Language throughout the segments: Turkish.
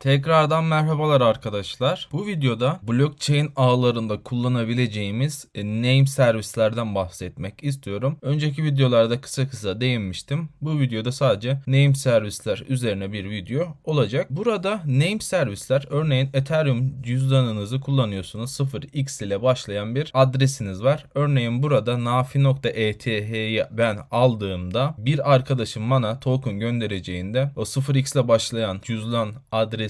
Tekrardan merhabalar arkadaşlar. Bu videoda blockchain ağlarında kullanabileceğimiz e, name servislerden bahsetmek istiyorum. Önceki videolarda kısa kısa değinmiştim. Bu videoda sadece name servisler üzerine bir video olacak. Burada name servisler örneğin Ethereum cüzdanınızı kullanıyorsunuz. 0x ile başlayan bir adresiniz var. Örneğin burada nafi.eth'yi ben aldığımda bir arkadaşım bana token göndereceğinde o 0x ile başlayan cüzdan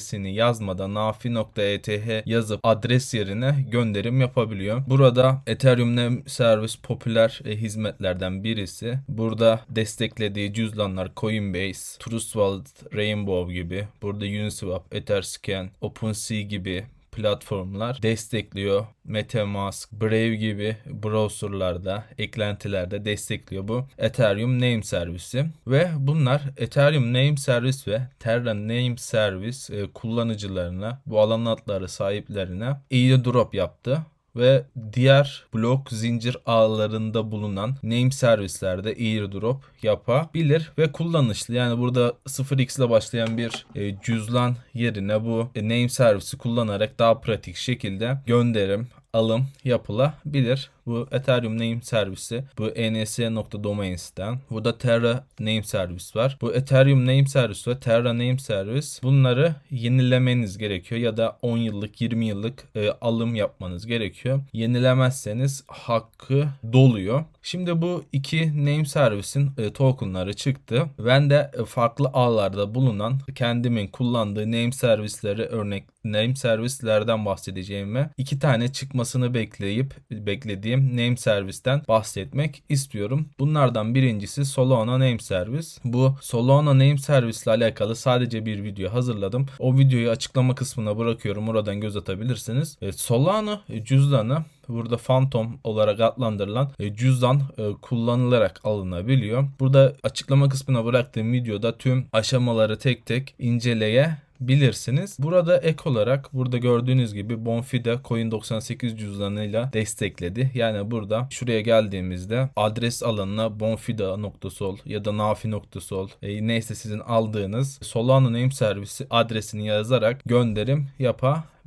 adresini yazmadan nafi.eth yazıp adres yerine gönderim yapabiliyor. Burada Ethereum Name Service popüler e, hizmetlerden birisi. Burada desteklediği cüzdanlar Coinbase, Trust Wallet, Rainbow gibi. Burada Uniswap, Etherscan, OpenSea gibi platformlar destekliyor. MetaMask, Brave gibi browserlarda, eklentilerde destekliyor bu Ethereum Name Servisi. Ve bunlar Ethereum Name Service ve Terra Name Service e, kullanıcılarına, bu alan adları sahiplerine airdrop yaptı ve diğer blok zincir ağlarında bulunan name servislerde airdrop yapabilir ve kullanışlı. Yani burada 0x ile başlayan bir e, cüzdan yerine bu e, name servisi kullanarak daha pratik şekilde gönderim, alım yapılabilir. Bu Ethereum Name Servisi bu ens.domains'ten. Burada Terra Name Service var. Bu Ethereum Name Service ve Terra Name Service bunları yenilemeniz gerekiyor ya da 10 yıllık 20 yıllık e, alım yapmanız gerekiyor. Yenilemezseniz hakkı doluyor. Şimdi bu iki name servisin e, tokenları çıktı. Ben de e, farklı ağlarda bulunan kendimin kullandığı name servisleri örnek name servislerden bahsedeceğime iki tane çıkmasını bekleyip beklediğim name servisten bahsetmek istiyorum. Bunlardan birincisi Solana Name Service. Bu Solana Name Service ile alakalı sadece bir video hazırladım. O videoyu açıklama kısmına bırakıyorum. Oradan göz atabilirsiniz. E, Solana cüzdanı burada Phantom olarak adlandırılan e, cüzdan e, kullanılarak alınabiliyor. Burada açıklama kısmına bıraktığım videoda tüm aşamaları tek tek inceleye bilirsiniz. Burada ek olarak burada gördüğünüz gibi Bonfide Coin 98 cüzdanıyla destekledi. Yani burada şuraya geldiğimizde adres alanına bonfida.sol ya da nafi.sol e, neyse sizin aldığınız Solana name servisi adresini yazarak gönderim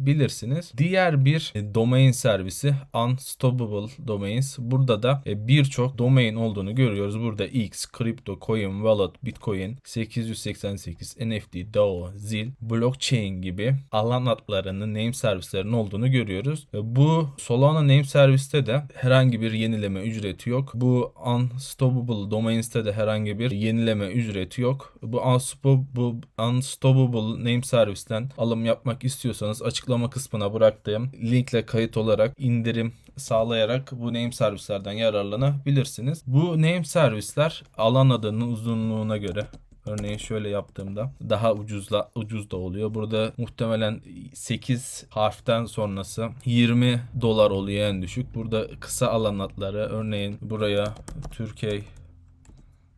yapabilirsiniz. Diğer bir e, domain servisi Unstoppable Domains. Burada da e, birçok domain olduğunu görüyoruz. Burada X, Crypto, Coin, Wallet, Bitcoin, 888, NFT, DAO, ZIL, Blockchain gibi alan adlarının name servislerinin olduğunu görüyoruz. E, Bu Solana name serviste de herhangi bir yenileme ücreti yok. Bu Unstoppable Domains'te de herhangi bir yenileme ücreti yok. Bu Unstoppable, Unstoppable name servisten alım yapmak istiyorsanız açıklama kısmına bıraktığım linkle kayıt olarak indirim sağlayarak bu name servislerden yararlanabilirsiniz. Bu name servisler alan adının uzunluğuna göre Örneğin şöyle yaptığımda daha ucuzla ucuz da oluyor. Burada muhtemelen 8 harften sonrası 20 dolar oluyor en düşük. Burada kısa alan adları örneğin buraya Türkiye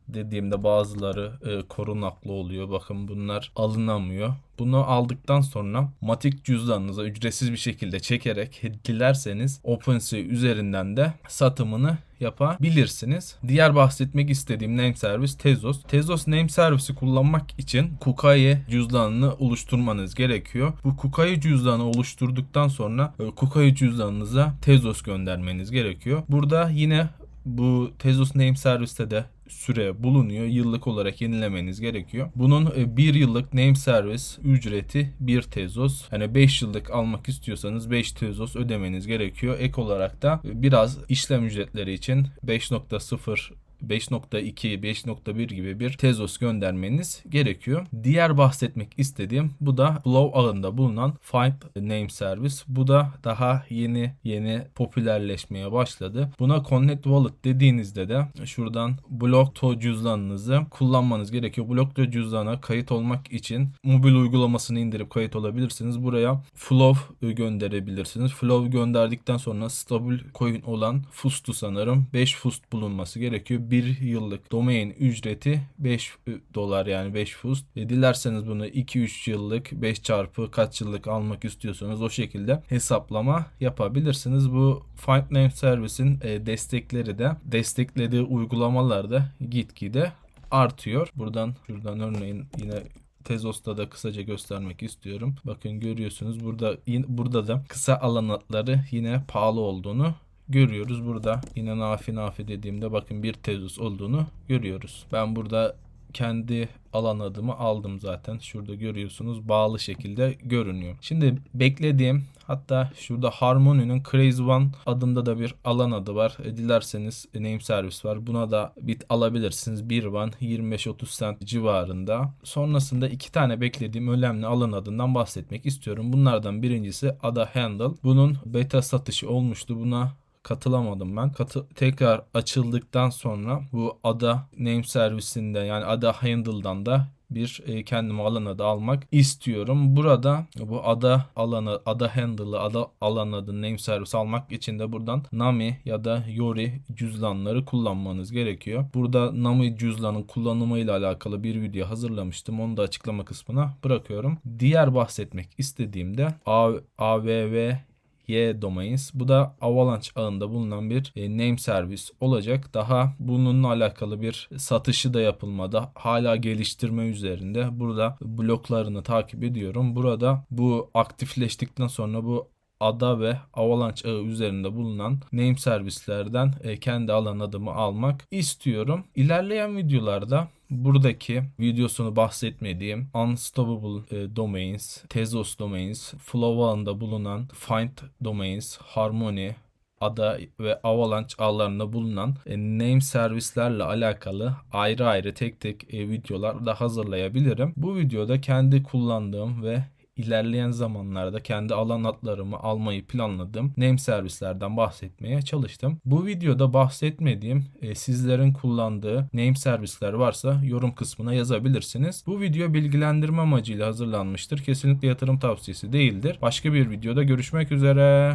dediğimde bazıları e, korunaklı oluyor. Bakın bunlar alınamıyor. Bunu aldıktan sonra Matic cüzdanınıza ücretsiz bir şekilde çekerek dilerseniz OpenSea üzerinden de satımını yapabilirsiniz. Diğer bahsetmek istediğim name servis Tezos. Tezos name servisi kullanmak için Kukai cüzdanını oluşturmanız gerekiyor. Bu Kukai cüzdanı oluşturduktan sonra e, Kukai cüzdanınıza Tezos göndermeniz gerekiyor. Burada yine bu Tezos Name Service'te de süre bulunuyor. Yıllık olarak yenilemeniz gerekiyor. Bunun e, bir yıllık name service ücreti 1 tezos. Hani 5 yıllık almak istiyorsanız 5 tezos ödemeniz gerekiyor. Ek olarak da biraz işlem ücretleri için 5.0 5.2, 5.1 gibi bir tezos göndermeniz gerekiyor. Diğer bahsetmek istediğim bu da Flow ağında bulunan Find Name Service. Bu da daha yeni yeni popülerleşmeye başladı. Buna Connect Wallet dediğinizde de şuradan Blockto cüzdanınızı kullanmanız gerekiyor. Blockto cüzdana kayıt olmak için mobil uygulamasını indirip kayıt olabilirsiniz. Buraya Flow gönderebilirsiniz. Flow gönderdikten sonra stabil coin olan Fust'u sanırım 5 Fust bulunması gerekiyor. 1 yıllık domain ücreti 5 dolar yani 5 fust. E, dilerseniz bunu 2-3 yıllık 5 çarpı kaç yıllık almak istiyorsanız o şekilde hesaplama yapabilirsiniz. Bu Find Name Service'in e, destekleri de desteklediği uygulamalar da gitgide artıyor. Buradan şuradan örneğin yine Tezos'ta da kısaca göstermek istiyorum. Bakın görüyorsunuz burada burada da kısa alan adları yine pahalı olduğunu görüyoruz. Burada yine nafi nafi dediğimde bakın bir Tezos olduğunu görüyoruz. Ben burada kendi alan adımı aldım zaten. Şurada görüyorsunuz bağlı şekilde görünüyor. Şimdi beklediğim hatta şurada Harmony'nin Crazy One adında da bir alan adı var. E, Dilerseniz name service var. Buna da bit alabilirsiniz. Bir one 25-30 cent civarında. Sonrasında iki tane beklediğim önemli alan adından bahsetmek istiyorum. Bunlardan birincisi Ada Handle. Bunun beta satışı olmuştu. Buna katılamadım ben. Katı tekrar açıldıktan sonra bu ada name servisinde yani ada handle'dan da bir e, kendime alan adı almak istiyorum. Burada bu ada alanı, ada handle'ı, ada alan adı name servis almak için de buradan Nami ya da Yori cüzdanları kullanmanız gerekiyor. Burada Nami cüzdanın kullanımıyla alakalı bir video hazırlamıştım. Onu da açıklama kısmına bırakıyorum. Diğer bahsetmek istediğimde AVV Y Domains. Bu da Avalanche ağında bulunan bir e, name servis olacak. Daha bununla alakalı bir satışı da yapılmadı. Hala geliştirme üzerinde. Burada bloklarını takip ediyorum. Burada bu aktifleştikten sonra bu ada ve Avalanche ağı üzerinde bulunan name servislerden e, kendi alan adımı almak istiyorum. İlerleyen videolarda buradaki videosunu bahsetmediğim Unstoppable e, Domains, Tezos Domains, Flow ağında bulunan Find Domains, Harmony, Ada ve Avalanche ağlarında bulunan e, name servislerle alakalı ayrı ayrı tek tek e, videolar da hazırlayabilirim. Bu videoda kendi kullandığım ve ilerleyen zamanlarda kendi alan adlarımı almayı planladığım name servislerden bahsetmeye çalıştım. Bu videoda bahsetmediğim e, sizlerin kullandığı name servisler varsa yorum kısmına yazabilirsiniz. Bu video bilgilendirme amacıyla hazırlanmıştır. Kesinlikle yatırım tavsiyesi değildir. Başka bir videoda görüşmek üzere.